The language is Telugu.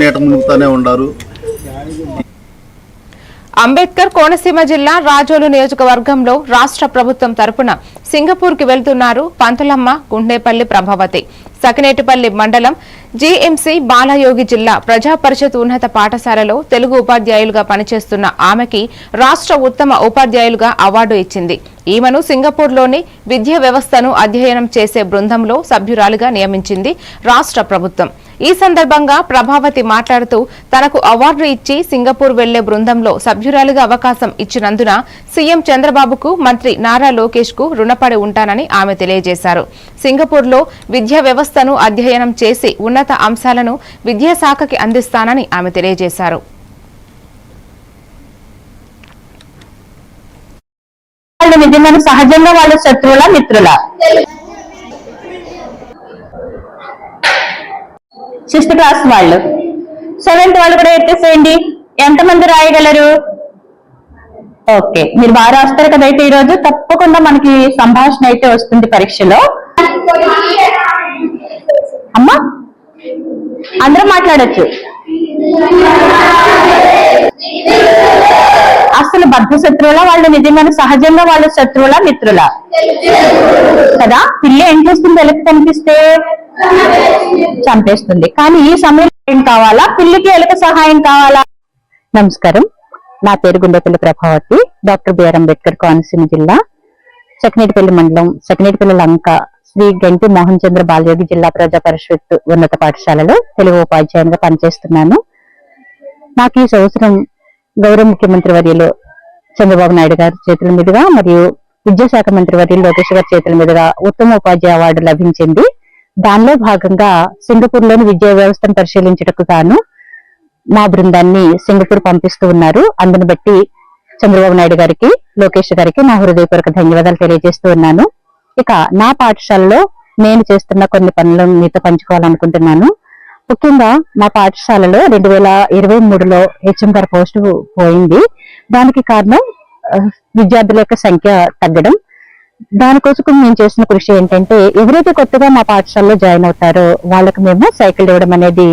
నీట మునుగుతూనే ఉన్నారు అంబేద్కర్ కోనసీమ జిల్లా రాజోలు నియోజకవర్గంలో రాష్ట్ర ప్రభుత్వం తరపున సింగపూర్కి వెళ్తున్నారు పంతులమ్మ గుండేపల్లి ప్రభావతి. సకినేటిపల్లి మండలం జీఎంసీ బాలయోగి జిల్లా ప్రజా పరిషత్ ఉన్నత పాఠశాలలో తెలుగు ఉపాధ్యాయులుగా పనిచేస్తున్న ఆమెకి రాష్ట్ర ఉత్తమ ఉపాధ్యాయులుగా అవార్డు ఇచ్చింది. ఈమెను సింగపూర్లోని విద్యా వ్యవస్థను అధ్యయనం చేసే బృందంలో సభ్యురాలుగా నియమించింది రాష్ట్ర ప్రభుత్వం. ఈ సందర్భంగా ప్రభావతి మాట్లాడుతూ తనకు అవార్డు ఇచ్చి సింగపూర్ వెళ్ళే బృందంలో సభ్యురాలుగా అవకాశం ఇచ్చినందున సీఎం చంద్రబాబుకు మంత్రి నారా లోకేష్కు రుణపడి ఉంటానని ఆమె తెలియజేశారు. సింగపూర్లో విద్యా వ్యవస్థను అధ్యయనం చేసి ఉన్నత అంశాలను విద్యాశాఖకి అందిస్తానని ఆమె తెలియజేశారు. సహజంగా వాళ్ళ శత్రువుల మిత్రుల? సిక్స్త్ క్లాస్ వాళ్ళు. సెవెంత్ వాళ్ళు కూడా ఎత్తేసేయండి. ఎంతమంది రాయగలరు? ఓకే మీరు బాగా రాస్తారు కదా అయితే ఈరోజు? తప్పకుండా మనకి సంభాషణ అయితే వస్తుంది పరీక్షలో. అమ్మా అందరూ మాట్లాడచ్చు. అసలు బద్ధ శత్రువుల వాళ్ళు నిజమైన సహజంగా వాళ్ళ శత్రువుల మిత్రుల? కదా? పిల్ల ఏం చేస్తుంది? ఎలుక కనిపిస్తే చంపేస్తుంది. కానీ ఈ సమయంలో ఏం కావాలా? పిల్లికి ఎలుక సహాయం కావాలా? నమస్కారం. నా పేరు గుండెపల్లి ప్రభావతి డాక్టర్ బిఆర్ అంబేద్కర్ కోనసీమ జిల్లా సకినేటిపల్లి మండలం సకినేటిపల్లి లంక శ్రీ గంటి మోహన్ చంద్ర బాలయోగి జిల్లా ప్రజా పరిషత్ ఉన్నత పాఠశాలలో తెలుగు ఉపాధ్యాయునిగా పనిచేస్తున్నాను. నాకు ఈ సంవత్సరం గౌరవ ముఖ్యమంత్రి వర్యులు చంద్రబాబు నాయుడు గారి చేతుల మీదుగా మరియు విద్యాశాఖ మంత్రి వర్యులు లోకేష్ గారి చేతుల మీదుగా ఉత్తమ ఉపాధ్యాయ అవార్డు లభించింది. దానిలో భాగంగా సింగపూర్లోని విద్యా వ్యవస్థను పరిశీలించటకు గాను మా బృందాన్ని సింగపూర్ పంపిస్తూ ఉన్నారు. అందును బట్టి చంద్రబాబు నాయుడు గారికి లోకేష్ గారికి నా హృదయపూర్వక ధన్యవాదాలు తెలియజేస్తూ ఉన్నాను. ఇక నా పాఠశాలలో నేను చేస్తున్న కొన్ని పనులను మీతో పంచుకోవాలనుకుంటున్నాను. ముఖ్యంగా మా పాఠశాలలో రెండు వేల ఇరవై మూడులో హెచ్ఎం గారి పోస్టు పోయింది. దానికి కారణం విద్యార్థుల యొక్క సంఖ్య తగ్గడం. దానికోసం మేము చేసిన కృషి ఏంటంటే ఎవరైతే కొత్తగా మా పాఠశాలలో జాయిన్ అవుతారో వాళ్ళకి మేము సైకిల్ ఇవ్వడం అనేది